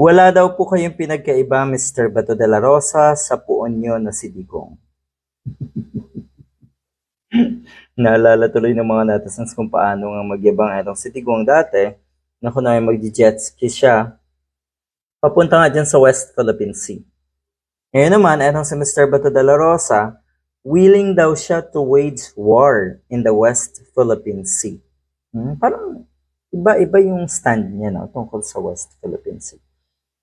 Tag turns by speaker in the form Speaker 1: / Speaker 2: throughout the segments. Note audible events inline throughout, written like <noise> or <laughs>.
Speaker 1: Wala daw po kayong pinagkaiba, Mr. Bato de la Rosa, sa puon nyo na si Digong. <laughs> Naalala tuloy ng mga netizens kung paano nga magyabang itong si Digong dati na kung na mag-jet ski siya papunta nga dyan sa West Philippine Sea. Ngayon naman, itong si Mr. Bato de la Rosa, willing daw siya to wage war in the West Philippine Sea. Hmm, parang iba-iba yung stand niya no, tungkol sa West Philippine Sea.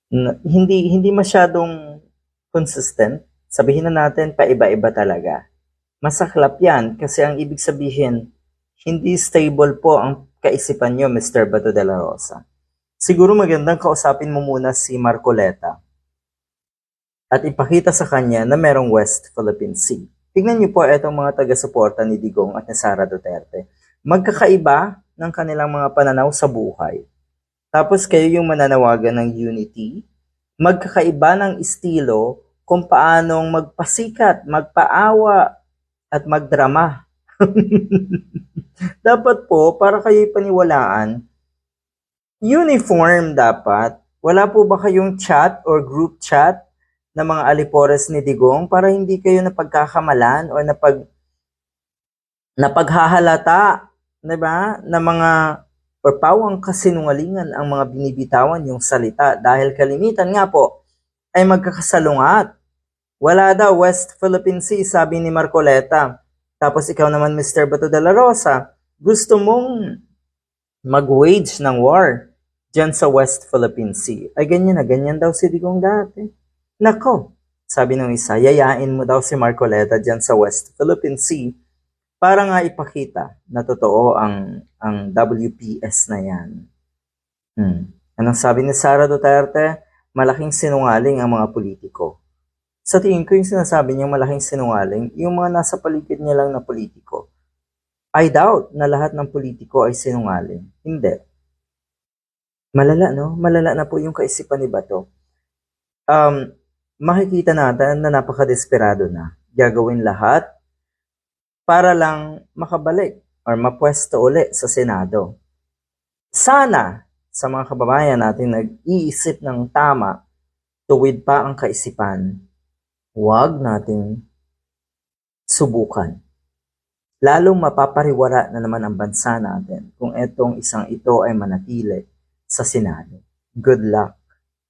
Speaker 1: Hindi hindi masyadong consistent. Sabihin na natin, paiba-iba talaga. Masaklap yan kasi ang ibig sabihin, hindi stable po ang kaisipan niyo, Mr. Bato de la Rosa. Siguro magandang kausapin mo muna si Marcoleta at ipakita sa kanya na merong West Philippine Sea. Tignan niyo po itong mga taga-suporta ni Digong at ni Sara Duterte. Magkakaiba ng kanilang mga pananaw sa buhay. Tapos kayo yung mananawagan ng unity, magkakaiba ng estilo kung paanong magpasikat, magpaawa, at magdrama. <laughs> dapat po, para kayo paniwalaan, uniform dapat. Wala po ba kayong chat or group chat ng mga alipores ni Digong para hindi kayo napagkakamalan o napag napaghahalata, 'di ba? Na mga perpawang kasinungalingan ang mga binibitawan yung salita dahil kalimitan nga po ay magkakasalungat. Wala daw West Philippine Sea, sabi ni Marcoleta. Tapos ikaw naman, Mr. Bato de la Rosa, gusto mong mag-wage ng war dyan sa West Philippine Sea. Ay, ganyan na, ganyan daw si Digong dati. Nako, sabi ng isa, yayain mo daw si Marcoleta dyan sa West Philippine Sea para nga ipakita na totoo ang, ang WPS na yan. Hmm. Anong sabi ni Sara Duterte? Malaking sinungaling ang mga politiko. Sa tingin ko yung sinasabi niyang malaking sinungaling, yung mga nasa paligid niya lang na politiko. I doubt na lahat ng politiko ay sinungaling. Hindi. Malala, no? Malala na po yung kaisipan ni Bato. Um, makikita natin na napaka-desperado na. Gagawin lahat para lang makabalik or mapwesto uli sa Senado. Sana sa mga kababayan natin nag-iisip ng tama, tuwid pa ang kaisipan, huwag nating subukan. Lalong mapapariwara na naman ang bansa natin kung etong isang ito ay manatili sa Senado. Good luck.